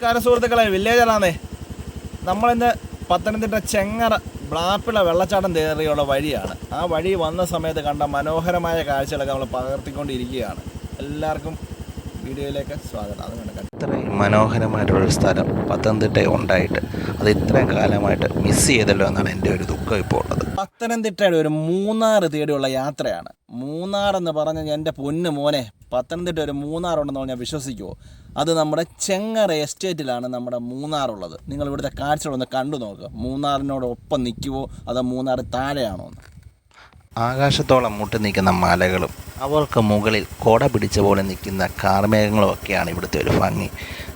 നമസ്കാരം സുഹൃത്തുക്കളെ വില്ലേജറാന്നേ നമ്മളിന്ന് പത്തനംതിട്ട ചെങ്ങറ ബ്ലാപ്പിള വെള്ളച്ചാട്ടം തേറിയുള്ള വഴിയാണ്. ആ വഴി വന്ന സമയത്ത് കണ്ട മനോഹരമായ കാഴ്ചകളൊക്കെ നമ്മൾ പകർത്തിക്കൊണ്ടിരിക്കുകയാണ്. എല്ലാവർക്കും വീഡിയോയിലേക്ക് സ്വാഗതം. അത് കണ്ടു. ഇത്രയും മനോഹരമായിട്ടുള്ളൊരു സ്ഥലം പത്തനംതിട്ട ഉണ്ടായിട്ട്. അത് ഇത്രയും കാലമായിട്ട് മിസ് ചെയ്തല്ലോ എന്നാണ് എന്റെ ഒരു ദുഃഖം ഇപ്പോൾ ഉള്ളത്. പത്തനംതിട്ടയുടെ ഒരു മൂന്നാർ തേടിയുള്ള യാത്രയാണ്. മൂന്നാർ എന്ന് പറഞ്ഞ എന്റെ പൊന്നു മോനെ പത്തനംതിട്ട ഒരു മൂന്നാർ ഉണ്ടെന്ന് പറഞ്ഞാൽ വിശ്വസിക്കുമോ അത് നമ്മുടെ ചെങ്ങറ എസ്റ്റേറ്റിലാണ് നമ്മുടെ മൂന്നാറുള്ളത് നിങ്ങൾ ഇവിടുത്തെ കാഴ്ചകളൊന്ന് കണ്ടു നോക്കുക മൂന്നാറിനോടൊപ്പം നിൽക്കുമോ അതോ മൂന്നാർ താഴെയാണോ എന്ന്? ആകാശത്തോളം മുട്ടി നിൽക്കുന്ന മലകളും അവർക്ക് മുകളിൽ കോട പിടിച്ച പോലെ നിൽക്കുന്ന കാർമേഘങ്ങളും ഒക്കെയാണ് ഇവിടുത്തെ ഒരു ഭംഗി.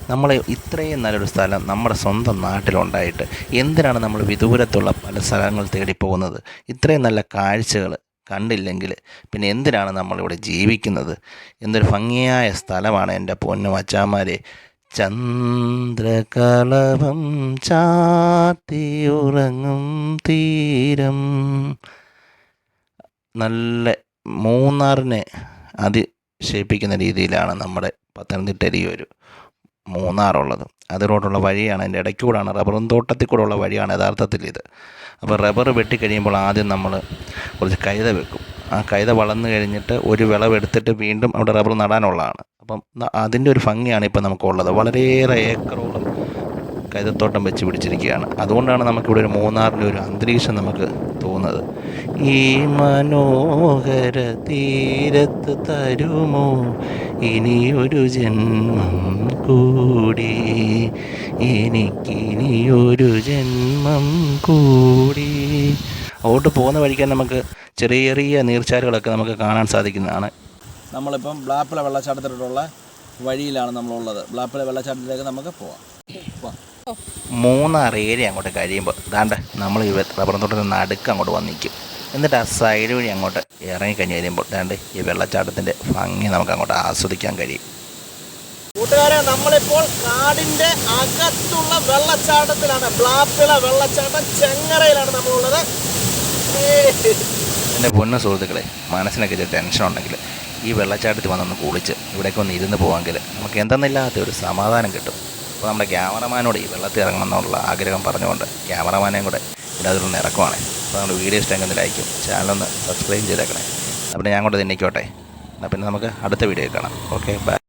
നമ്മൾ ഇത്രയും നല്ലൊരു സ്ഥലം നമ്മുടെ സ്വന്തം നാട്ടിലുണ്ടായിട്ട് എന്തിനാണ് നമ്മൾ വിദൂരത്തുള്ള പല സ്ഥലങ്ങൾ തേടി പോകുന്നത് ഇത്രയും നല്ല കാഴ്ചകൾ കണ്ടില്ലെങ്കിൽ പിന്നെ എന്തിനാണ് നമ്മളിവിടെ ജീവിക്കുന്നത്? എന്തൊരു ഭംഗിയായ സ്ഥലമാണ് എന്റെ പൊന്നു അച്ചാമാരെ ചന്ദ്രകളവം ചാത്തിയുറങ്ങും തീരം. നല്ല മൂന്നാറിനെ അതിശയിപ്പിക്കുന്ന രീതിയിലാണ് നമ്മുടെ പത്തനംതിട്ടയിൽ ഈ ഒരു മൂന്നാറുള്ളത്. അതിലോട്ടുള്ള വഴിയാണ് അതിന്റെ ഇടയ്ക്കൂടാണ് റബ്ബറും തോട്ടത്തിൽ കൂടെ ഉള്ള വഴിയാണ് യഥാർത്ഥത്തിൽ ഇത്. അപ്പോൾ റബ്ബർ വെട്ടിക്കഴിയുമ്പോൾ ആദ്യം നമ്മൾ കുറച്ച് കൈത വെക്കും. ആ കൈത വളർന്നു കഴിഞ്ഞിട്ട് ഒരു വിളവെടുത്തിട്ട് വീണ്ടും അവിടെ റബ്ബർ നടാനുള്ളതാണ്. അപ്പം അതിന്റെ ഒരു ഭംഗിയാണ് ഇപ്പം നമുക്കുള്ളത്. വളരെയേറെ ഏക്കറോളം കൈതത്തോട്ടം വെച്ച് പിടിച്ചിരിക്കുകയാണ്. അതുകൊണ്ടാണ് നമുക്കിവിടെ ഒരു മൂന്നാറിന്റെ ഒരു അന്തരീക്ഷം നമുക്ക് തോന്നുന്നത്. ഈ മനോഹര തീരത്ത് തരുമോ? ഇനിയൊരു ജന്മം കൂടി. എനിക്കിനിയൊരു ജന്മം കൂടി. അങ്ങോട്ട് പോകുന്ന വഴിക്കാൻ നമുക്ക് ചെറിയ ചെറിയ നീർച്ചാലുകളൊക്കെ നമുക്ക് കാണാൻ സാധിക്കുന്നതാണ്. നമ്മളിപ്പം ബ്ലാപ്പിള വെള്ളച്ചാട്ടത്തിലോട്ടുള്ള വഴിയിലാണ് നമ്മളുള്ളത്. ബ്ലാപ്പിള വെള്ളച്ചാട്ടത്തിലേക്ക് നമുക്ക് പോവാം. പോവാം മൂന്നാർ ഏരിയ അങ്ങോട്ട് കഴിയുമ്പോൾ ഇതാണ്ട് നമ്മൾ ഈ റബ്ബർ തോട്ടത്തിൽ നടുക്ക് അങ്ങോട്ട് വന്ന് നിൽക്കും എന്നിട്ട് ആ സൈഡ് വഴി അങ്ങോട്ട് ഇറങ്ങിക്കഴിഞ്ഞ് കഴിയുമ്പോൾ ദാണ്ട് ഈ വെള്ളച്ചാട്ടത്തിന്റെ ഭംഗി നമുക്ക് അങ്ങോട്ട് ആസ്വദിക്കാൻ കഴിയും. കൂട്ടുകാരെ നമ്മളിപ്പോൾ കാടിന്റെ അകത്തുള്ള വെള്ളച്ചാട്ടത്തിലാണ്. ബ്ലാപ്പിള വെള്ളച്ചാട്ടം ചെങ്ങറയിലാണ് നമ്മളുള്ളത്. എന്റെ പൊന്ന സുഹൃത്തുക്കളെ മനസ്സിനൊക്കെ ഇച്ചിരി ടെൻഷൻ ഉണ്ടെങ്കിൽ ഈ വെള്ളച്ചാട്ടത്തിൽ വന്നൊന്ന് കുളിച്ച് ഇവിടേക്ക് ഒന്ന് ഇരുന്ന് പോകാമെങ്കിൽ നമുക്ക് എന്തെന്നില്ലാത്ത ഒരു സമാധാനം കിട്ടും. അപ്പോൾ നമ്മുടെ ക്യാമറമാനോട് ഈ വെള്ളത്തിൽ ഇറങ്ങണം എന്നുള്ള ആഗ്രഹം പറഞ്ഞുകൊണ്ട് ക്യാമറമാനെയും കൂടെ ഇതിനകത്തൊന്ന് ഇറക്കുവാണ്. അപ്പോൾ നമ്മുടെ വീഡിയോ ഇഷ്ടമെങ്കിൽ ലൈക്കും ചാനലൊന്ന് സബ്സ്ക്രൈബ് ചെയ്തേക്കണേ. അപ്പോൾ ഞാൻ കൊണ്ട് തിന്നിക്കോട്ടെ എന്നാൽ പിന്നെ നമുക്ക് അടുത്ത വീഡിയോ കാണാം. Okay bye.